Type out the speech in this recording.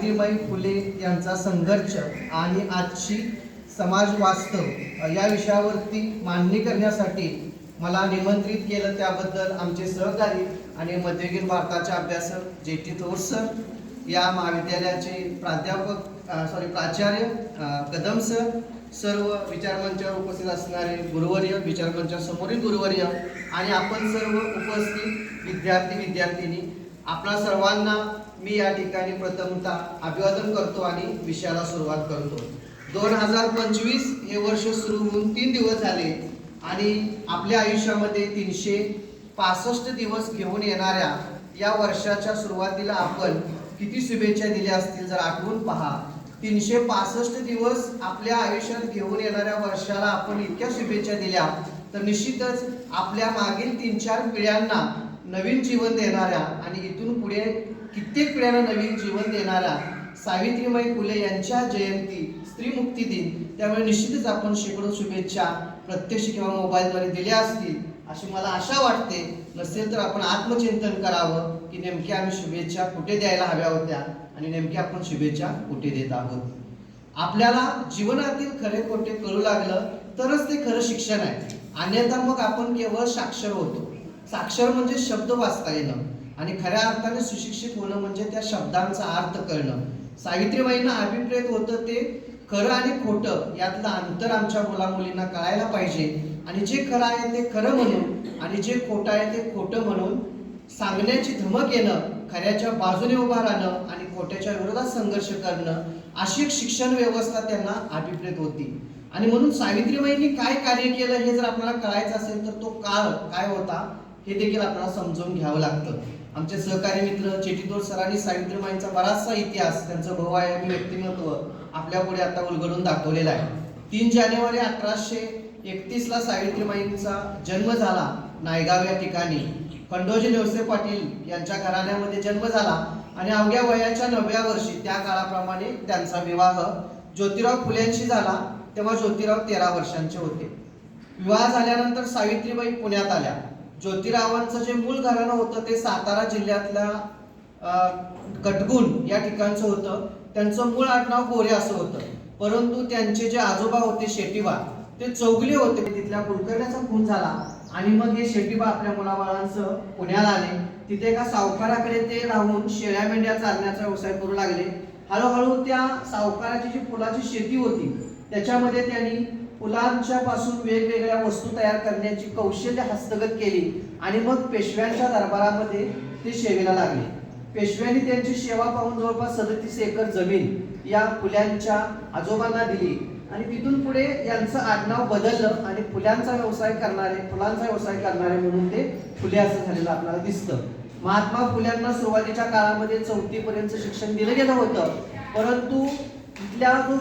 सावित्रीबाई फुले यांचा संघर्ष आणि आजची समाज वास्तव या विषयावरती मांडणी करण्यासाठी मला निमंत्रित केलं त्याबद्दल आमचे सहकारी आणि मध्ययुगीन भारताचे अभ्यासक जे टी थोर सर या महाविद्यालयाचे प्राध्यापक सॉरी प्राचार्य कदम सर सर्व विचारमंचावर उपस्थित असणारे गुरुवर्य विचारमंचासमोरील गुरुवर्य आणि आपण सर्व उपस्थित विद्यार्थी विद्यार्थिनी आपणा सर्वांना मी या ठिकाणी प्रथमतः अभिवादन करतो आणि विषयाला सुरुवात करतो. दोन हजार पंचवीस हे वर्ष सुरू होऊन तीन दिवस झाले आणि आपल्या आयुष्यामध्ये तीनशे पासष्ट दिवस घेऊन येणाऱ्या या वर्षाच्या सुरुवातीला आपण किती शुभेच्छा दिल्या असतील जर आठवून पहा. तीनशे पासष्ट दिवस आपल्या आयुष्यात घेऊन येणाऱ्या वर्षाला आपण इतक्या शुभेच्छा दिल्या. तर निश्चितच आपल्या मागील तीन चार पिढ्यांना नवीन जीवन देणाऱ्या आणि इथून पुढे कित्येक पिढ्यांना नवीन जीवन देणाऱ्या सावित्रीबाई फुले यांच्या जयंती स्त्री मुक्ती दिन त्यामुळे निश्चितच आपण शेकडो शुभेच्छा प्रत्यक्ष किंवा मोबाईलद्वारे दिल्या असतील अशी मला आशा वाटते. नसेल तर आपण आत्मचिंतन करावं की नेमक्या आम्ही शुभेच्छा कुठे द्यायला हव्या होत्या आणि नेमक्या आपण शुभेच्छा कुठे देत आहोत. आपल्याला जीवनातील खरे खोटे कळू लागलं तरच ते खरं शिक्षण आहे. अन्यथा मग आपण केवळ साक्षर होतो. साक्षर म्हणजे शब्द वाचता येणं आणि खऱ्या अर्थाने सुशिक्षित होणं म्हणजे त्या शब्दांचा अर्थ कळणं. सावित्रीबाईंना अभिप्रेत होतं ते खरं आणि खोटं यातलं अंतर आमच्या मुलामुलींना कळायला पाहिजे आणि जे खरं आहे ते खरं म्हणून आणि जे खोटं आहे ते खोटं म्हणून सांगण्याची धमक येणं खऱ्याच्या बाजूने उभा राहणं आणि खोट्याच्या विरोधात संघर्ष करणं अशी एक शिक्षण व्यवस्था त्यांना अभिप्रेत होती. आणि म्हणून सावित्रीबाईंनी काय कार्य केलं हे जर आपल्याला कळायचं असेल तर तो काळ काय होता? हे देखील आपल्याला समजून घ्यावं लागतं. आमचे सहकारी मित्र चेटीतोड सरांनी सावित्रीबाईंचा बराचसा इतिहास त्यांचं बहुआयामी व्यक्तिमत्व आपल्या पुढे आता उलगडून दाखवलेला आहे. तीन जानेवारी अठराशे एकतीस ला सावित्रीबाईंचा जन्म झाला नायगाव या ठिकाणी. खंडोजी नेवसे पाटील यांच्या घराण्यामध्ये जन्म झाला आणि अवघ्या वयाच्या नवव्या वर्षी त्या काळाप्रमाणे त्यांचा विवाह ज्योतिराव फुलेंशी झाला तेव्हा ज्योतिराव तेरा वर्षांचे होते. विवाह झाल्यानंतर सावित्रीबाई पुण्यात आल्या. ज्योतिरावांचं जे मूळ घराणं होतं ते सातारा जिल्ह्यातल्या कटगुण या ठिकाणचं होतं. त्यांचं मूळ आडनाव गोरे असं होतं. परंतु त्यांचे जे आजोबा होते शेटीबा ते चौगले होते. तिथल्या कुलकर्ण्याचा खून झाला आणि मग हे शेटीबा आपल्या मुलाबाळांसह पुण्याला आले. तिथे एका सावकाराकडे ते राहून शेळ्या मेंढ्या चालण्याचा व्यवसाय करू लागले. हळूहळू त्या सावकाराची जी फुलाची शेती होती त्याच्यामध्ये त्यांनी फुलांच्या पासून वेगवेगळ्या वस्तू तयार करण्याची कौशल्य हस्तगत केली आणि मग पेशव्यांच्या दरबारामध्ये ते सेवेला लागले. पेशव्यांनी त्यांची सेवा पाहून जवळपास सदतीस एकर जमीन या फुल्यांच्या आजोबांना दिली. आणि तिथून पुढे यांचं आडनाव बदललं आणि फुल्यांचा व्यवसाय करणारे फुलांचा व्यवसाय करणारे म्हणून ते फुले असं झालेलं आपल्याला दिसतं. महात्मा फुल्यांना सुरुवातीच्या काळामध्ये चौथीपर्यंत शिक्षण दिलं गेलं होतं. परंतु इथल्या जो